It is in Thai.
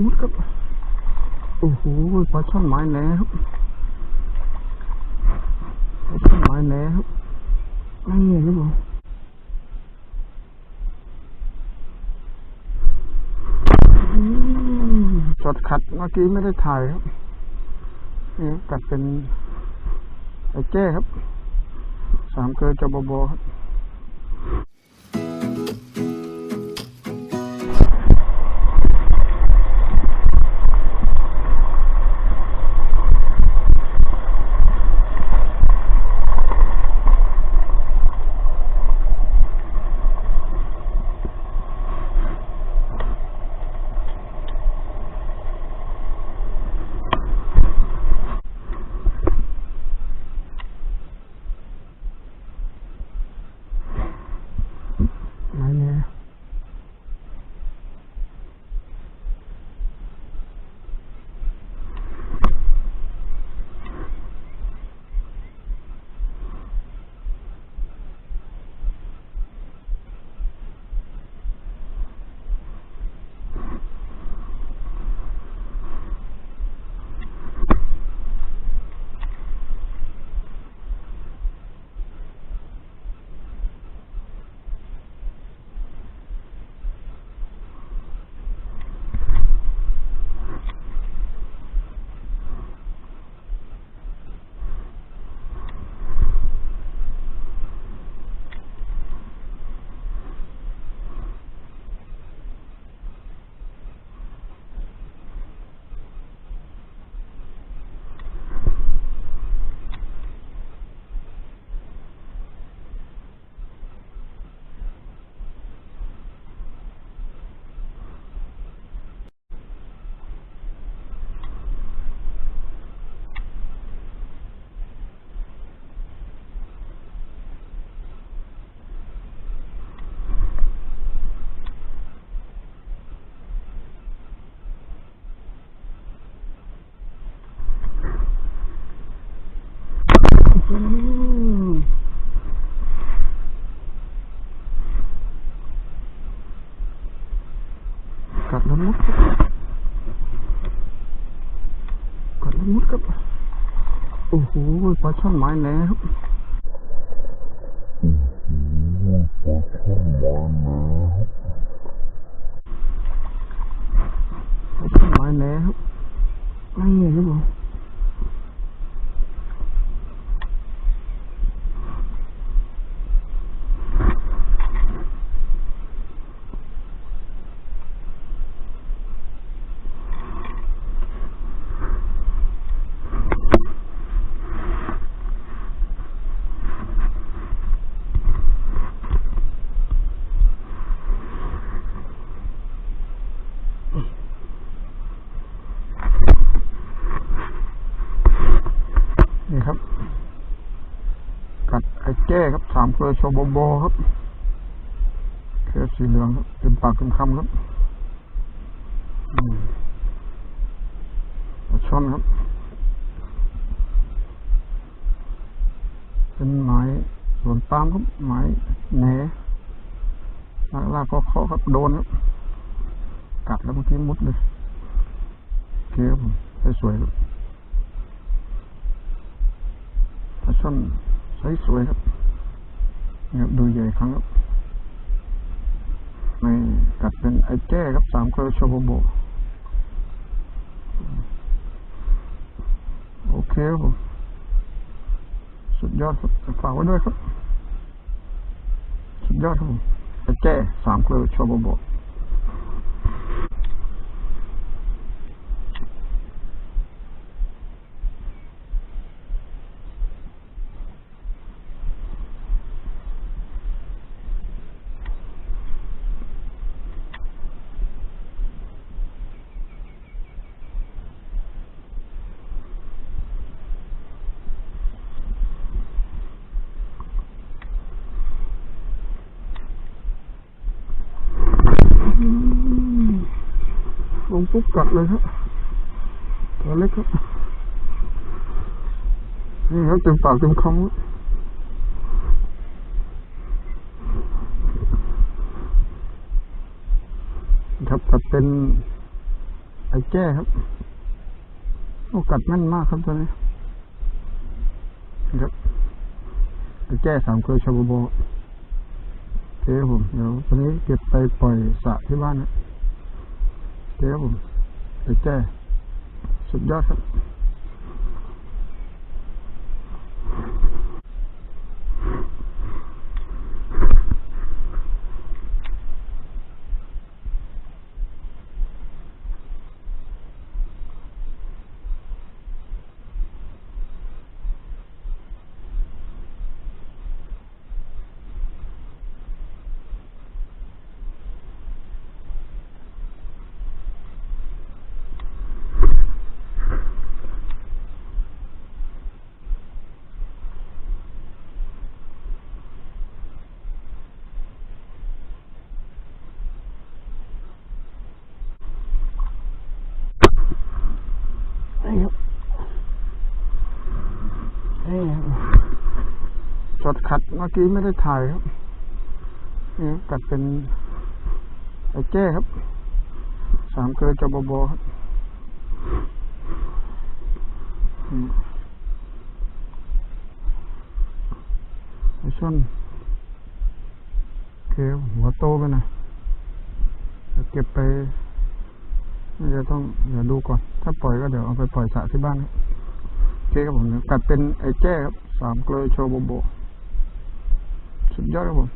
มุดครับ โอ้โหปลาช่อนไม้แหนครับปลาช่อนไม้แหนครับนี่ครับผมอืมช็อตคัดเมื่อกี้ไม่ได้ถ่ายครับนี่ครับกัดเป็นไอ้แจ้ครับ สามเกลือจบบครับ ดแล้วมุดครับกดแล้วมุดครับ โอ้โหปลาช่อนไม้แล้วครับปลาช่อนไม้แหนครับนี่ครับผม นี่ ครับ กัดไอ้แจ้ครับสามเครือชบบบครับเครือสีเหลืองครับเต็มปากเต็มคำครับช่อนครับ เป็นไม้สวนปามครับไม้แหนลากลากก็เคาะครับโดนครับ กัดแล้วเมื่อกี้มุดเลยเคครับผมสวยๆครับ ปลา ช่นไซส์สวยครับนี่ครับดูใหญ่ครั้งครับในกัดเป็นไอ้แจ้ครับสามเครือโชโบโบโอเคครับผมสุดยอดครับฝากไว้ด้วยครับ สุดยอดครับผมไอ้แจ้สามเครือโชโบโบ ลง ปุ๊บกัดเลยครับตัวเล็กครับ นี่ครับเต็มปากเต็มคำครับครับกัดเป็นไอ้แจ้ครับ โอ้กัดแม่นมากครับตัวนี้ครับไปแก้สามเคยชาวบโอเคครับผมเดี๋ยวตัวนี้เก็บไปปล่อยสระที่บ้านนะ โอเคครับผมไปแก้สุดยอดครับ นี่ครับนี่ครับ ช็อตคัดเมื่อกี้ไม่ได้ถ่ายครับนี่ครับกัดเป็นไอ้แจ้ครับ สามเกลือจบบครับอืมไอ้ช่อนเคครับหัวโตไปนะเดี๋ยวเก็บไปน่าจะต้องเดี๋ยวดูก่อน ถ้าปล่อยก็เดี๋ยวเอาไปปล่อยสระที่บ้านครับโอเคครับผมกัดเป็นไอ้แจ้ครับสามเกลอโชโบโบ 여러분